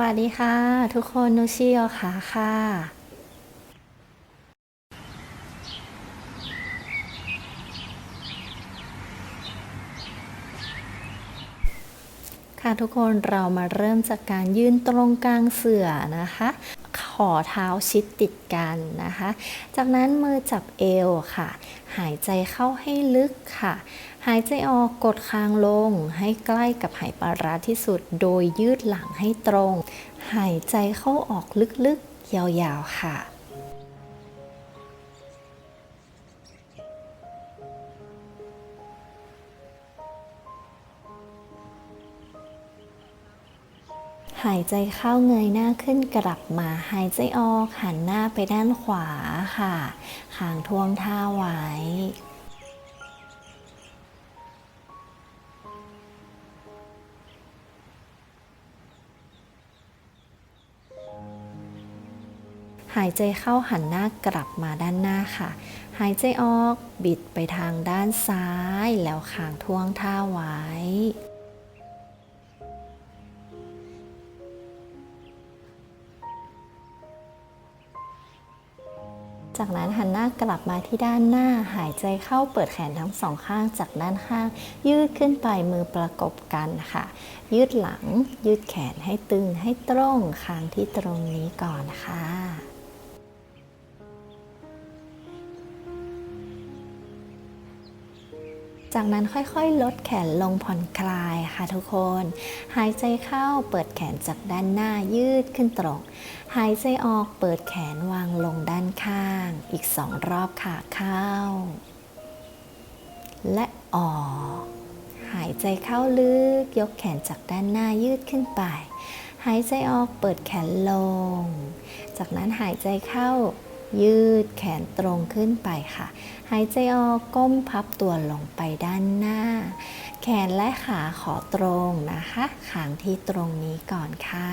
วัสดีค่ะ ทุกคนนุชิโอค่ะค่ะ ค่ะทุกคนเรามาเริ่มจากการยืนตรงกลางเสื่อนะคะ ขอเท้าชิดติดกันนะคะ จากนั้นมือจับเอวค่ะ หายใจเข้าให้ลึกค่ะ หายใจออกกดคางลง ให้ใกล้กับไหปาร้าที่สุด โดยยืดหลังให้ตรง หายใจเข้าออกลึกๆ ยาวๆ ค่ะหายใจเข้าเงยหน้าขึ้นกลับมาหายใจออกหันหน้าไปด้านขวาค่ะขางท่วงท่าไว้ายใจเข้าหันหน้ากลับมาด้านหน้าค่ะ หายใจออกบิดไปทางด้านซ้าย แล้วขางทวงท่าไว้ จากนั้นหันหน้ากลับมาที่ด้านหน้า หายใจเข้าเปิดแขนทั้งสองข้างจากด้านข้าง ยืดขึ้นไปมือประกบกันค่ะ ยืดหลังยืดแขนให้ตึงให้ตรงค้างที่ตรงนี้ก่อนค่ะ จากนั้นค่อยๆ ลดแขนลงผ่อนคลายค่ะทุกคน หายใจเข้าเปิดแขนจากด้านหน้ายืดขึ้นตรง หายใจออกเปิดแขนวางลงด้านข้าง อีกสองรอบค่ะเข้า และออก หายใจเข้าลึกยกแขนจากด้านหน้ายืดขึ้นไป หายใจออกเปิดแขนลง จากนั้นหายใจเข้า ยืดแขนตรงขึ้นไปค่ะ หายใจออกก้มพับตัวลงไปด้านหน้า แขนและขาขอตรงนะคะขางที่ตรงนี้ก่อนค่ะ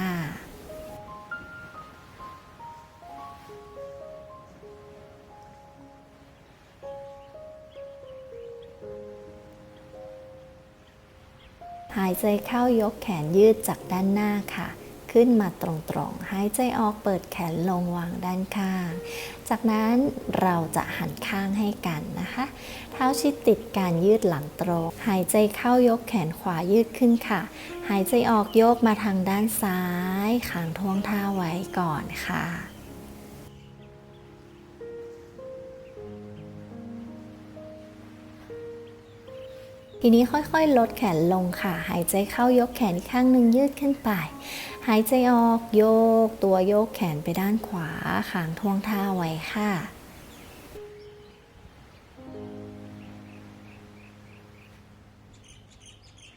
หายใจเข้ายกแขนยืดจากด้านหน้าค่ะ ขึ้นมาตรงๆ หายใจออกเปิดแขนลงวางด้านข้าง จากนั้นเราจะหันข้างให้กันนะคะ เท้าชิดติดการยืดหลังตรง หายใจเข้ายกแขนขวายืดขึ้นค่ะ หายใจออกโยกมาทางด้านซ้ายขางท่วงท่าไว้ก่อนค่ะทีนี้ค่อยๆ ลดแขนลงค่ะ หายใจเข้ายกแขนข้างหนึ่งยืดขึ้นไป หายใจออกโยก ตัวโยกแขนไปด้านขวาขางท่วงท่าไว้ค่ะ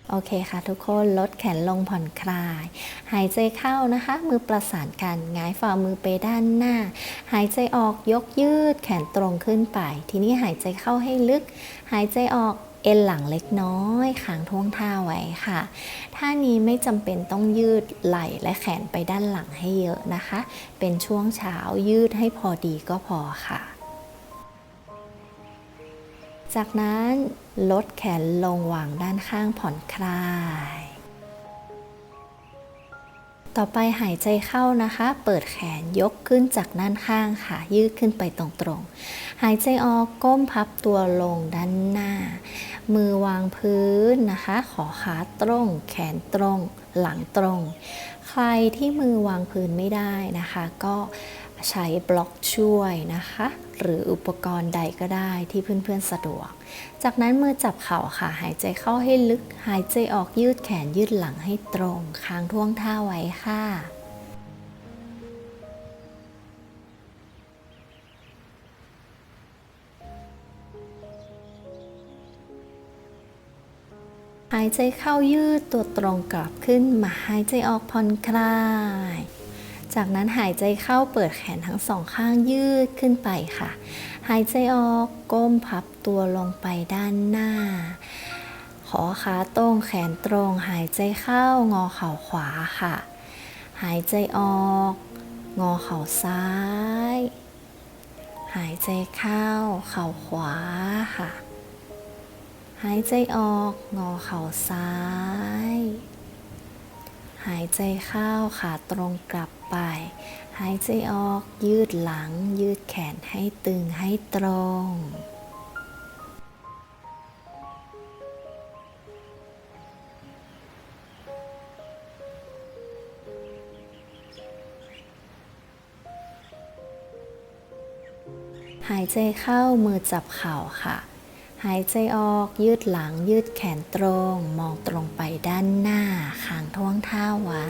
โอเคค่ะทุกคนลดแขนลงผ่อนคลาย หายใจเข้านะคะ มือประสานกันหงายฝ่ามือไปด้านหน้า หายใจออกยกยืดแขนตรงขึ้นไป ทีนี้หายใจเข้าให้ลึก หายใจออก เอ็นหลังเล็กน้อยขางท่วงท่าไว้ค่ะ ท่านี้ไม่จำเป็นต้องยืดไหล่และแขนไปด้านหลังให้เยอะนะคะ เป็นช่วงเช้ายืดให้พอดีก็พอค่ะ จากนั้นลดแขนลงวางด้านข้างผ่อนคลาย ต่อไปหายใจเข้านะคะ เปิดแขนยกขึ้นจากด้านข้างค่ะ ยืดขึ้นไปตรงๆ หายใจออกก้มพับตัวลงด้านหน้า มือวางพื้นนะคะ ขอขาตรง แขนตรง หลังตรง ใครที่มือวางพื้นไม่ได้นะคะ ก็ใช้บล็อกช่วยนะคะ หรืออุปกรณ์ใดก็ได้ที่เพื่อนๆสะดวก จากนั้นมือจับเข่าค่ะ หายใจเข้าให้ลึก หายใจออกยืดแขนยืดหลังให้ตรง ค้างท่วงท่าไว้ค่ะหายใจเข้ายืดตัวตรงกลับขึ้นมาหายใจออกผ่อนคลาย จากนั้นหายใจเข้าเปิดแขนทั้งสองข้างยืดขึ้นไปค่ะ หายใจออกก้มพับตัวลงไปด้านหน้า ขอขาตรงแขนตรง หายใจเข้างอเข่าขวาค่ะ หายใจออก งอเข่าซ้าย หายใจเข้าเข่าขวาค่ะ หายใจออก งอเข่าซ้าย หายใจเข้าขาตรงกลับ ไป หายใจออกยืดหลัง ยืดแขนให้ตึงให้ตรง หายใจเข้ามือจับเข่าค่ะหายใจออกยืดหลังยืดแขนตรง มองตรงไปด้านหน้าขางท้วงท้าไว้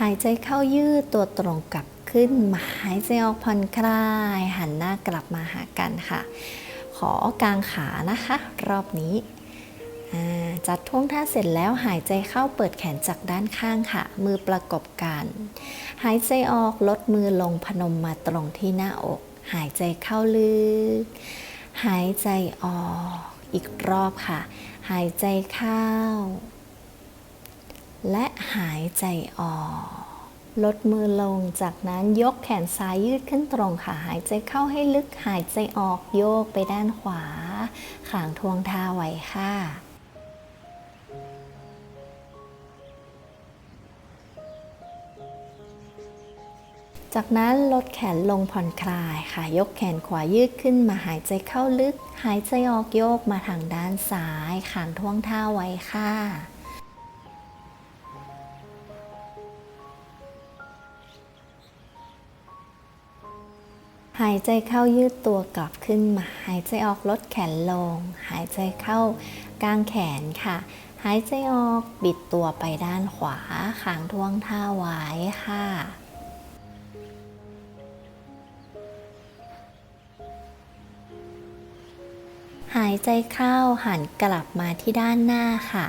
หายใจเข้ายืดตัวตรงกลับขึ้นมาหายใจออกผ่อนคลาย หันหน้ากลับมาหากันค่ะ ขอกางขานะคะ รอบนี้จัดท่วงท่าเสร็จแล้วหายใจเข้าเปิดแขนจากด้านข้างค่ะ มือประกบกันหายใจออกลดมือลงพนมมาตรงที่หน้าอก หายใจเข้าลึก หายใจออก อีกรอบค่ะ หายใจเข้า และหายใจออก ลดมือลงจากนั้นยกแขนซ้ายยืดขึ้นตรงค่ะ หายใจเข้าให้ลึกหายใจออกโยกไปด้านขวา ขางทวงท้าไว้ค่ะจากนั้นลดแขนลงผ่อนคลายค่ะ ยกแขนขวายืดขึ้นมาหายใจเข้าลึก หายใจออกโยกมาทางด้านซ้ายขางท่วงท้าไว้ค่ะายใจเข้ายืดตัวกลับขึ้นมา หายใจออกลดแขนลง หายใจเข้ากางแขนค่ะ หายใจออกบิดตัวไปด้านขวาขางท่วงท้าไว้ค่ะหายใจเข้าหันกลับมาที่ด้านหน้าค่ะ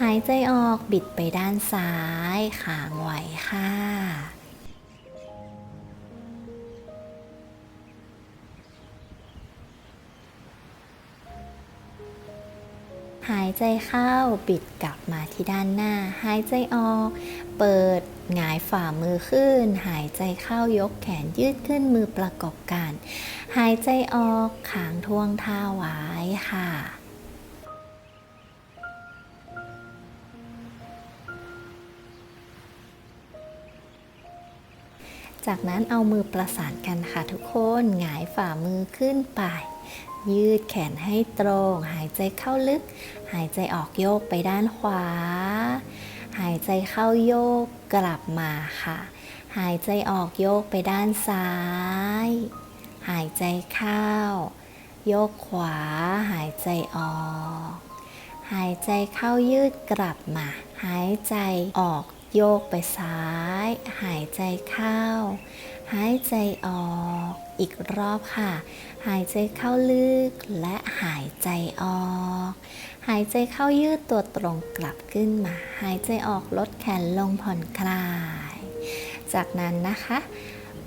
หายใจออกบิดไปด้านซ้ายขางไว้ค่ะ หายใจเข้าบิดกลับมาที่ด้านหน้า หายใจออก เปิดหงายฝ่ามือขึ้น หายใจเข้ายกแขนยืดขึ้นมือประกอบกัน หายใจออกขางท่วงท้าไว้ค่ะจากนั้นเอามือประสานกันค่ะทุกคน หงายฝ่ามือขึ้นไป ยืดแขนให้ตรง หายใจเข้าลึก หายใจออกโยกไปด้านขวา หายใจเข้าโยกกลับมาค่ะ หายใจออกโยกไปด้านซ้าย หายใจเข้า โยกขวา หายใจออก หายใจเข้ายืดกลับมา หายใจออกโยกไปซ้าย หายใจเข้า หายใจออก อีกรอบค่ะ หายใจเข้าลึกและหายใจออก หายใจเข้ายืดตัวตรงกลับขึ้นมา หายใจออกลดแขนลงผ่อนคลาย จากนั้นนะคะ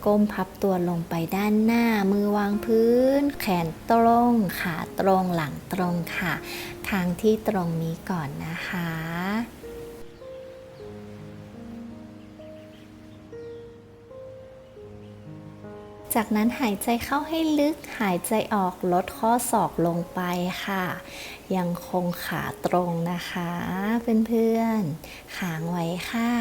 ก้มพับตัวลงไปด้านหน้า มือวางพื้น แขนตรง ขาตรงหลังตรงค่ะ ทางที่ตรงนี้ก่อนนะคะ จากนั้นหายใจเข้าให้ลึก หายใจออกลดข้อศอกลงไปค่ะ ยังคงขาตรงนะคะ เพื่อนๆขางไว้ค่ะ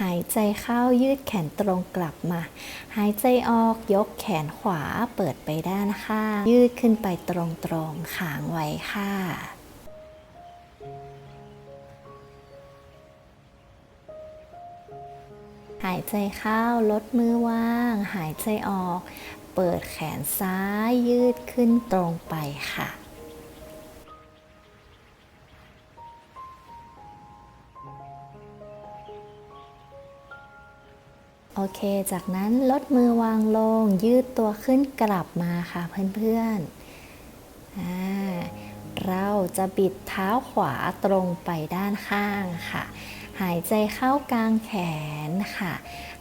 หายใจเข้ายืดแขนตรงกลับมา หายใจออกยกแขนขวาเปิดไปด้านข้างยืดขึ้นไปตรงๆขางไว้ค่ะ ใจเข้าลดมือว่าง หายใจออก เปิดแขนซ้ายยืดขึ้นตรงไปค่ะโอเค จากนั้นลดมือวางลง ยืดตัวขึ้นกลับมาค่ะเพื่อนๆ เราจะบิดเท้าขวาตรงไปด้านข้างค่ะ หายใจเข้ากลางแขนค่ะ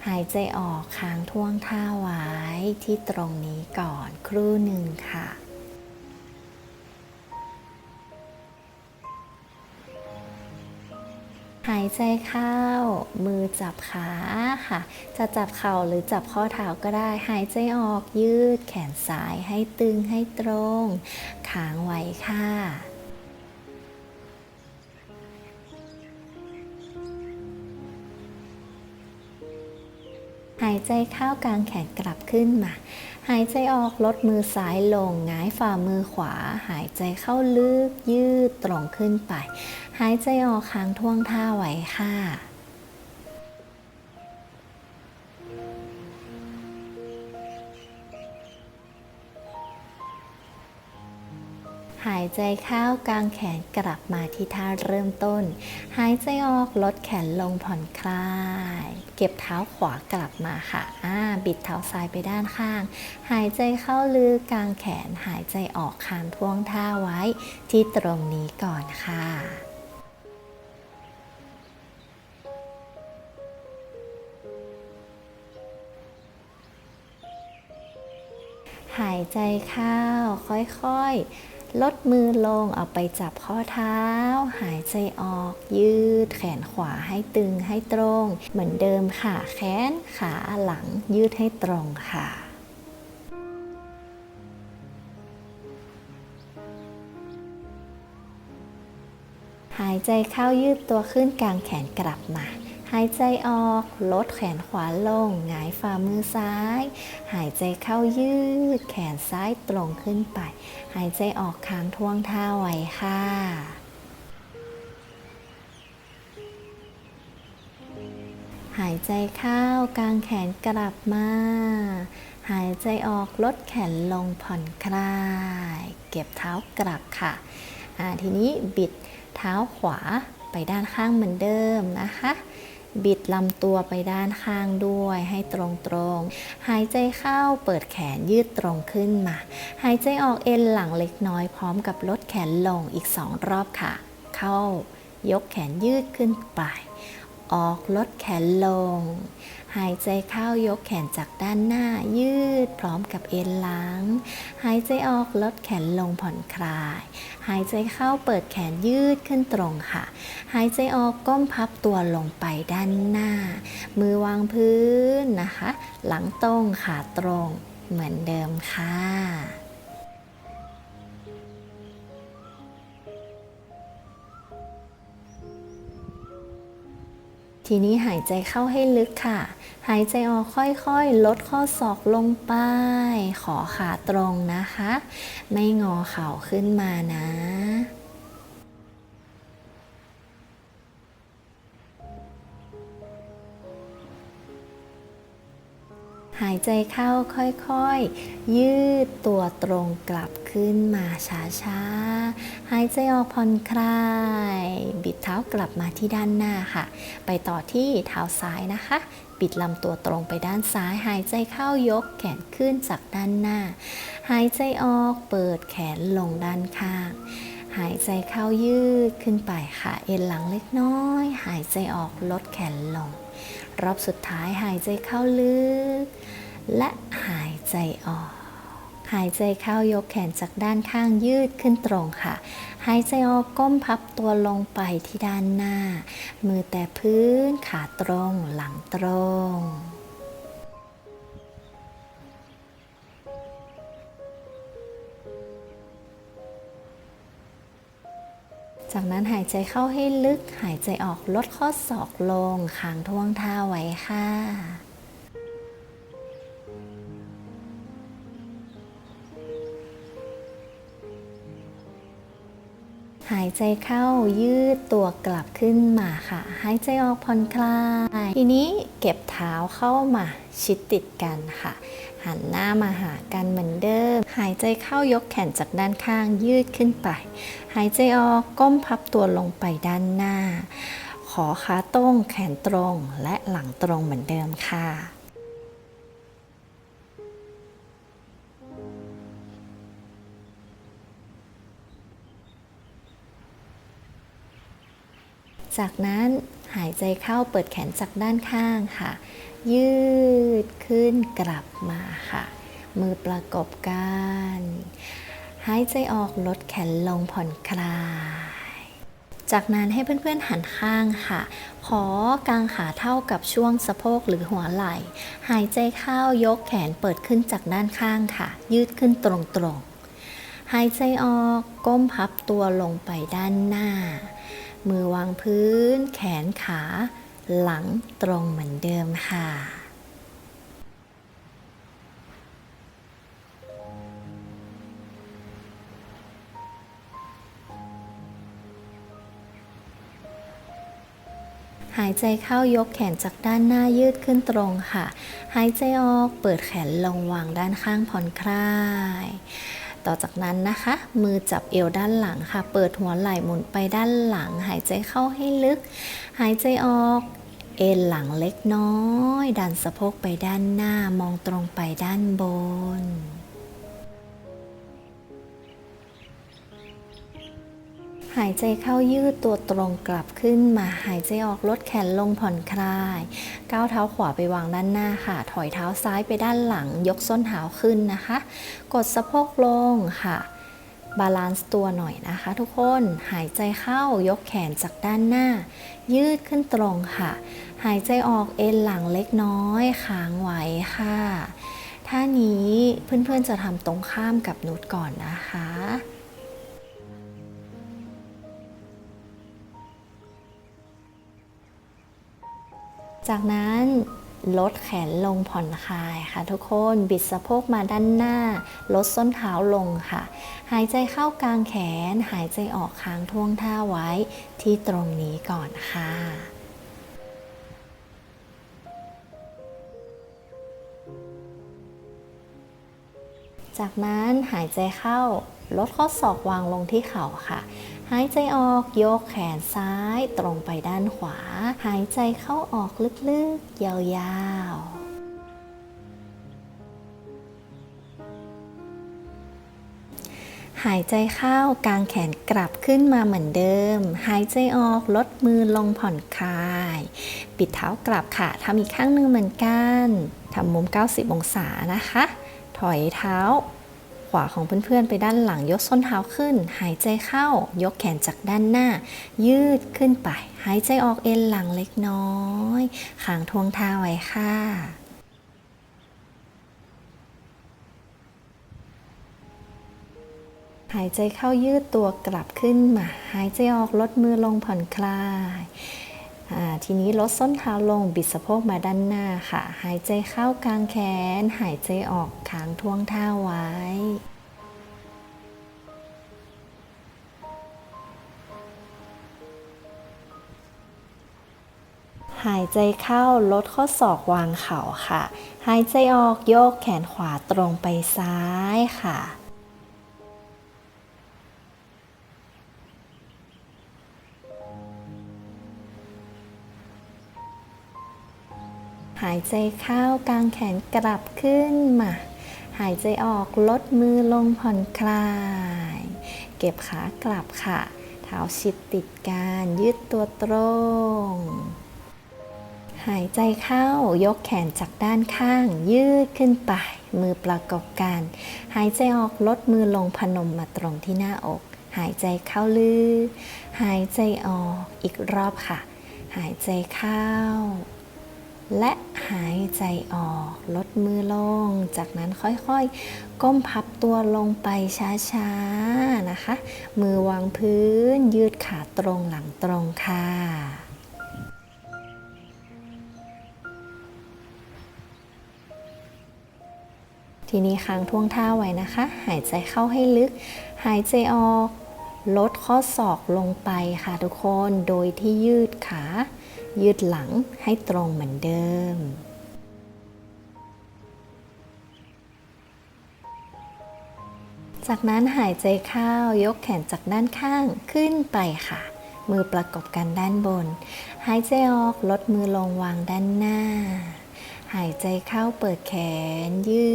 หายใจออกค้างท่วงท่าไว้ที่ตรงนี้ก่อนครู่หนึ่งค่ะหายใจเข้า มือจับขาค่ะ จะจับเข่าหรือจับข้อเท้าก็ได้ หายใจออกยืดแขนซ้ายให้ตึงให้ตรง ค้างไว้ค่ะายใจเข้ากลางแขนกลับขึ้นมา หายใจออกลดมือซ้ายลงหงายฝ่ามือขวา หายใจเข้าลึกยืดตรงขึ้นไป หายใจออกค้างท่วงท่าไว้ค่ะ ใจเข้ากางแขนกลับมาที่ท่าเริ่มต้น หายใจออกลดแขนลงผ่อนคลาย เก็บเท้าขวากลับมาค่ะอ่าบิดเท้าซ้ายไปด้านข้าง หายใจเข้าลึกกางแขนหายใจออกคางท่วงท่าไว้ที่ตรงนี้ก่อนค่ะหายใจเข้าค่อยๆ ลดมือลงเอาไปจับข้อเท้า หายใจออก ยืดแขนขวาให้ตึงให้ตรง เหมือนเดิมค่ะ แขนขาหลังยืดให้ตรงค่ะหายใจเข้ายืดตัวขึ้นกลางแขนกลับมา หายใจออก ลดแขนขวาลง หงายฝ่ามือซ้าย หายใจเข้ายืด แขนซ้ายตรงขึ้นไป หายใจออกค้างท่วงท่าไว้ค่ะหายใจเข้ากางแขนกลับมา หายใจออกลดแขนลงผ่อนคลาย เก็บเท้ากลับค่ะอ่าทีนี้บิดเท้าขวาไปด้านข้างเหมือนเดิมนะคะ บิดลำตัวไปด้านข้างด้วยให้ตรงๆ หายใจเข้าเปิดแขนยืดตรงขึ้นมา หายใจออกเอ็นหลังเล็กน้อยพร้อมกับลดแขนลงอีกสองรอบค่ะ เข้ายกแขนยืดขึ้นไป ออกลดแขนลง หายใจเข้ายกแขนจากด้านหน้ายืดพร้อมกับเอ็นหลัง หายใจออกลดแขนลงผ่อนคลาย หายใจเข้าเปิดแขนยืดขึ้นตรงค่ะ หายใจออกก้มพับตัวลงไปด้านหน้า มือวางพื้นนะคะ หลังตรงขาตรงเหมือนเดิมค่ะ ทีนี้หายใจเข้าให้ลึกค่ะ หายใจออกค่อยๆ ลดข้อศอกลงไป ขอขาตรงนะคะ ไม่งอเข่าขึ้นมานะายใจเข้าค่อยๆ ยืดตัวตรงกลับขึ้นมาช้าๆ หายใจออกผ่อนคลาย บิดเท้ากลับมาที่ด้านหน้าค่ะ ไปต่อที่เท้าซ้ายนะคะ บิดลำตัวตรงไปด้านซ้าย หายใจเข้ายกแขนขึ้นจากด้านหน้า หายใจออกเปิดแขนลงด้านข้างหายใจเข้ายืดขึ้นไปค่ะ เอ็นหลังเล็กน้อย หายใจออกลดแขนลง รอบสุดท้ายหายใจเข้าลึก และหายใจออก หายใจเข้ายกแขนจากด้านข้างยืดขึ้นตรงค่ะ หายใจออกก้มพับตัวลงไปที่ด้านหน้า มือแต่พื้นขาตรงหลังตรงจากนั้นหายใจเข้าให้ลึก หายใจออกลดข้อศอกลงค้างท่วงท่าไว้ค่ะ หายใจเข้ายืดตัวกลับขึ้นมาค่ะ หายใจออกผ่อนคลาย ทีนี้เก็บเท้าเข้ามาชิดติดกันค่ะ หันหน้ามาหากันเหมือนเดิม หายใจเข้ายกแขนจากด้านข้างยืดขึ้นไป หายใจออกก้มพับตัวลงไปด้านหน้า ขอขาตรงแขนตรงและหลังตรงเหมือนเดิมค่ะ จากนั้นหายใจเข้าเปิดแขนจากด้านข้างค่ะ ยืดขึ้นกลับมาค่ะ มือประกบกันหายใจออกลดแขนลงผ่อนคลาย จากนั้นให้เพื่อนๆหันข้างค่ะ ขอกางขาเท่ากับช่วงสะโพกหรือหัวไหล่ หายใจเข้ายกแขนเปิดขึ้นจากด้านข้างค่ะ ยืดขึ้นตรงๆ หายใจออกก้มพับตัวลงไปด้านหน้า มือวางพื้น แขนขา หลังตรงเหมือนเดิมค่ะหายใจเข้ายกแขนจากด้านหน้ายืดขึ้นตรงค่ะ หายใจออกเปิดแขนลงวางด้านข้างผ่อนคลาย ต่อจากนั้นนะคะ มือจับเอวด้านหลังค่ะ เปิดหัวไหล่หมุนไปด้านหลัง หายใจเข้าให้ลึก หายใจออก เอ็นหลังเล็กน้อย ดันสะโพกไปด้านหน้ามองตรงไปด้านบน หายใจเข้ายืดตัวตรงกลับขึ้นมาหายใจออกลดแขนลงผ่อนคลาย ก้าวเท้าขวาไปวางด้านหน้าค่ะ ถอยเท้าซ้ายไปด้านหลัง ยกส้นเท้าขึ้นนะคะ กดสะโพกลงค่ะบาลานซ์ตัวหน่อยนะคะทุกคนหายใจเข้ายกแขนจากด้านหน้า ยืดขึ้นตรงค่ะ หายใจออกเอ็นหลังเล็กน้อยค้างไว้ค่ะท่านี้เพื่อนๆจะทำตรงข้ามกับนุชก่อนนะคะ จากนั้นลดแขนลงผ่อนคลายค่ะ ทุกคนบิดสะโพกมาด้านหน้า ลดส้นเท้าลงค่ะ หายใจเข้ากลางแขน หายใจออกค้างท่วงท่าไว้ที่ตรงนี้ก่อนค่ะจากนั้นหายใจเข้าลดข้อศอกวางลงที่เข่าค่ะ หายใจออกยกแขนซ้ายตรงไปด้านขวา หายใจเข้าออกลึกๆ ยาวๆหายใจเข้ากางแขนกลับขึ้นมาเหมือนเดิม หายใจออกลดมือลงผ่อนคลาย ปิดเท้ากลับค่ะทำอีกข้างหนึ่งเหมือนกันทำมุม 90 องศานะคะ ถอยเท้า ขวาของเพื่อนๆ ไปด้านหลังยกส้นเท้าขึ้น หายใจเข้า ยกแขนจากด้านหน้า ยืดขึ้นไป หายใจออกเอ็นหลังเล็กน้อยขางทวงเท้าไว้ค่ะหายใจเข้ายืดตัวกลับขึ้นมา หายใจออกลดมือลงผ่อนคลาย ทีนี้ลดส้นเท้าลงบิดสะโพกมาด้านหน้าค่ะ หายใจเข้ากลางแขน หายใจออกค้างท่วงท่าไว้ หายใจเข้าลดข้อศอกวางเข่าค่ะ หายใจออกโยกแขนขวาตรงไปซ้ายค่ะายใจเข้ากางแขนกลับขึ้นมา หายใจออกลดมือลงผ่อนคลาย เก็บขากลับค่ะ เท้าชิดติดกันยืดตัวตรง หายใจเข้ายกแขนจากด้านข้างยืดขึ้นไป มือประกบกัน หายใจออกลดมือลงพนมมาตรงที่หน้าอก หายใจเข้าลึกหายใจออกอีกรอบค่ะ หายใจเข้า และหายใจออกลดมือลง จากนั้นค่อยๆ ก้มพับตัวลงไปช้าๆนะคะ มือวางพื้นยืดขาตรงหลังตรงค่ะ ทีนี้ค้างท่วงท่าไว้นะคะ หายใจเข้าให้ลึก หายใจออก ลดข้อศอกลงไปค่ะทุกคนโดยที่ยืดขา ยืดหลังให้ตรงเหมือนเดิม จากนั้นหายใจเข้ายกแขนจากด้านข้างขึ้นไปค่ะ มือประกบกันด้านบน หายใจออกลดมือลงวางด้านหน้า หายใจเข้าเปิดแขนยื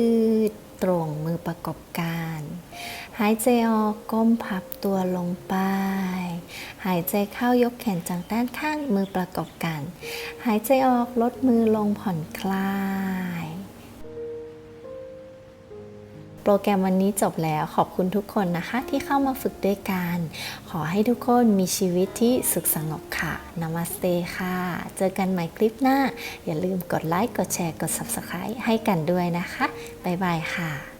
ดตรงมือประกบกัน หายใจออกก้มพับตัวลงไป หายใจเข้ายกแขนจากด้านข้างมือประกบกัน หายใจออกลดมือลงผ่อนคลาย โปรแกรมวันนี้จบแล้วขอบคุณทุกคนนะคะที่เข้ามาฝึกด้วยกัน ขอให้ทุกคนมีชีวิตที่สุขสงบค่ะนามาสเตค่ะ เจอกันใหม่คลิปหน้า อย่าลืมกดไลค์กดแชร์กด Subscribe ให้กันด้วยนะคะ บ๊ายบายค่ะ